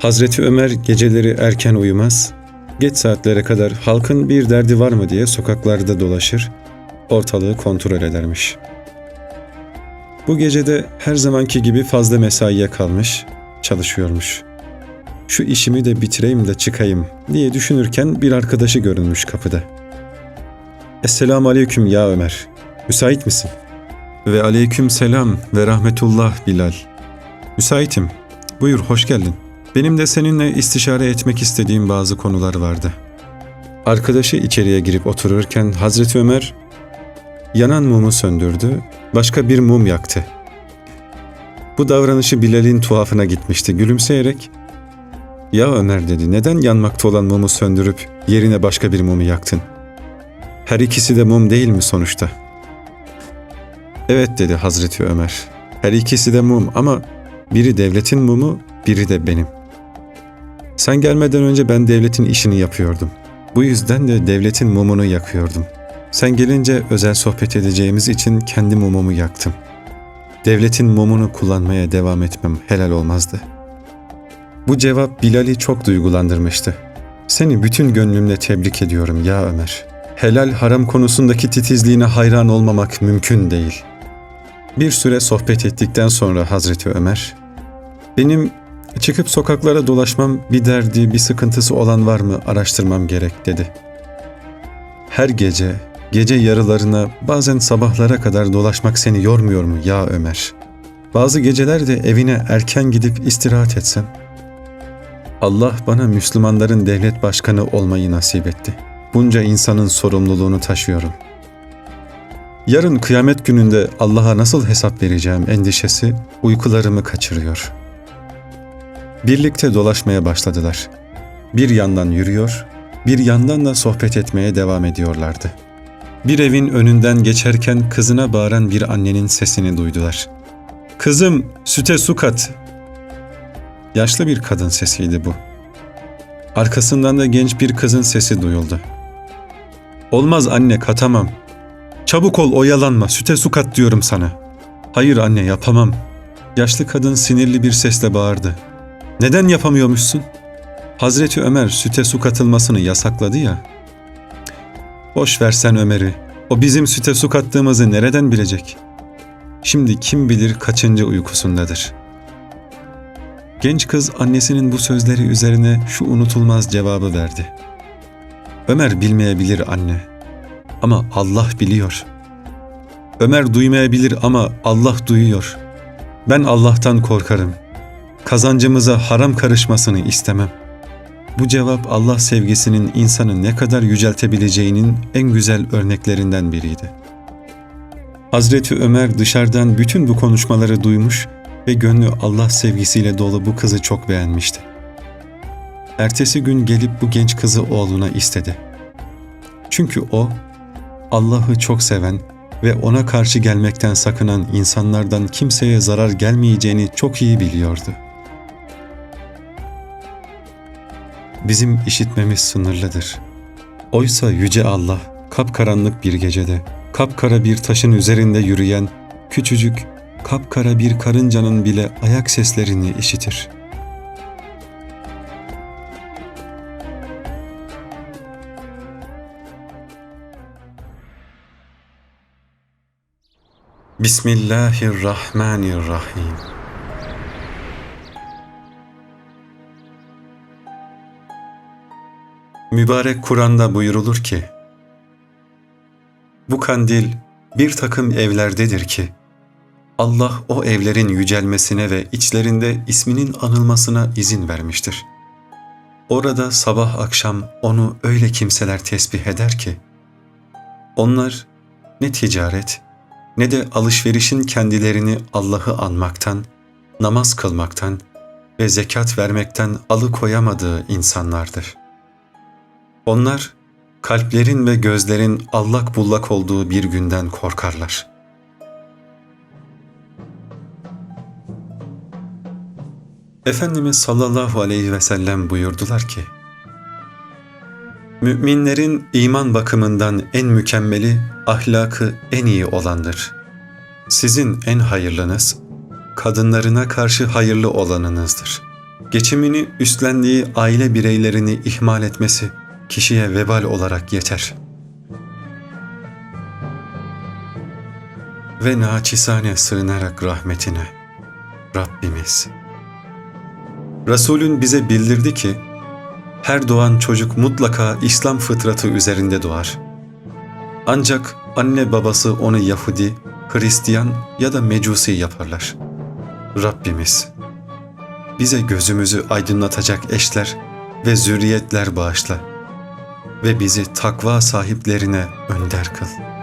Hazreti Ömer geceleri erken uyumaz, geç saatlere kadar halkın bir derdi var mı diye sokaklarda dolaşır, ortalığı kontrol edermiş. Bu gecede her zamanki gibi fazla mesaiye kalmış, çalışıyormuş. Şu işimi de bitireyim de çıkayım diye düşünürken bir arkadaşı görünmüş kapıda. Esselamu aleyküm ya Ömer. Müsait misin? Ve aleyküm selam ve rahmetullah Bilal. Müsaitim. Buyur hoş geldin. Benim de seninle istişare etmek istediğim bazı konular vardı. Arkadaşı içeriye girip otururken Hazreti Ömer yanan mumu söndürdü, başka bir mum yaktı. Bu davranışı Bilal'in tuhafına gitmişti. Gülümseyerek ''Ya Ömer'' dedi. ''Neden yanmakta olan mumu söndürüp yerine başka bir mumu yaktın? Her ikisi de mum değil mi sonuçta?'' ''Evet'' dedi Hazreti Ömer. ''Her ikisi de mum ama biri devletin mumu, biri de benim. Sen gelmeden önce ben devletin işini yapıyordum. Bu yüzden de devletin mumunu yakıyordum. Sen gelince özel sohbet edeceğimiz için kendi mumumu yaktım. Devletin mumunu kullanmaya devam etmem helal olmazdı. Bu cevap Bilal'i çok duygulandırmıştı. Seni bütün gönlümle tebrik ediyorum ya Ömer. Helal haram konusundaki titizliğine hayran olmamak mümkün değil. Bir süre sohbet ettikten sonra Hazreti Ömer, benim çıkıp sokaklara dolaşmam bir derdi, bir sıkıntısı olan var mı araştırmam gerek dedi. Her gece, gece yarılarına bazen sabahlara kadar dolaşmak seni yormuyor mu ya Ömer? Bazı geceler de evine erken gidip istirahat etsen. Allah bana Müslümanların devlet başkanı olmayı nasip etti. Bunca insanın sorumluluğunu taşıyorum. Yarın kıyamet gününde Allah'a nasıl hesap vereceğim endişesi uykularımı kaçırıyor. Birlikte dolaşmaya başladılar. Bir yandan yürüyor, bir yandan da sohbet etmeye devam ediyorlardı. Bir evin önünden geçerken kızına bağıran bir annenin sesini duydular. Kızım, süte su kat. Yaşlı bir kadın sesiydi bu. Arkasından da genç bir kızın sesi duyuldu. Olmaz anne katamam. Çabuk ol oyalanma süte su kat diyorum sana. Hayır anne yapamam. Yaşlı kadın sinirli bir sesle bağırdı. Neden yapamıyormuşsun? Hazreti Ömer süte su katılmasını yasakladı ya. Boş versen Ömer'i. O bizim süte su kattığımızı nereden bilecek? Şimdi kim bilir kaçıncı uykusundadır. Genç kız annesinin bu sözleri üzerine şu unutulmaz cevabı verdi. Ömer bilmeyebilir anne. Ama Allah biliyor. Ömer duymayabilir ama Allah duyuyor. Ben Allah'tan korkarım. Kazancımıza haram karışmasını istemem. Bu cevap Allah sevgisinin insanı ne kadar yüceltebileceğinin en güzel örneklerinden biriydi. Hazreti Ömer dışarıdan bütün bu konuşmaları duymuş ve gönlü Allah sevgisiyle dolu bu kızı çok beğenmişti. Ertesi gün gelip bu genç kızı oğluna istedi. Çünkü o Allah'ı çok seven ve ona karşı gelmekten sakınan insanlardan kimseye zarar gelmeyeceğini çok iyi biliyordu. Bizim işitmemiz sınırlıdır. Oysa yüce Allah kapkaranlık bir gecede kapkara bir taşın üzerinde yürüyen küçücük kapkara bir karıncanın bile ayak seslerini işitir. Bismillahirrahmanirrahim. Mübarek Kur'an'da buyurulur ki, Bu kandil bir takım evlerdedir ki, Allah o evlerin yücelmesine ve içlerinde isminin anılmasına izin vermiştir. Orada sabah akşam onu öyle kimseler tesbih eder ki, onlar ne ticaret ne de alışverişin kendilerini Allah'ı anmaktan, namaz kılmaktan ve zekat vermekten alıkoyamadığı insanlardır. Onlar kalplerin ve gözlerin allak bullak olduğu bir günden korkarlar. Efendimiz sallallahu aleyhi ve sellem buyurdular ki, Müminlerin iman bakımından en mükemmeli, ahlakı en iyi olandır. Sizin en hayırlınız, kadınlarına karşı hayırlı olanınızdır. geçimini üstlendiği aile bireylerini ihmal etmesi kişiye vebal olarak yeter. Ve naçizane sığınarak rahmetine Rabbimiz. Resulün bize bildirdi ki, her doğan çocuk mutlaka İslam fıtratı üzerinde doğar. Ancak anne babası onu Yahudi, Hristiyan ya da Mecusi yaparlar. Rabbimiz, bize gözümüzü aydınlatacak eşler ve zürriyetler bağışla ve bizi takva sahiplerine önder kıl.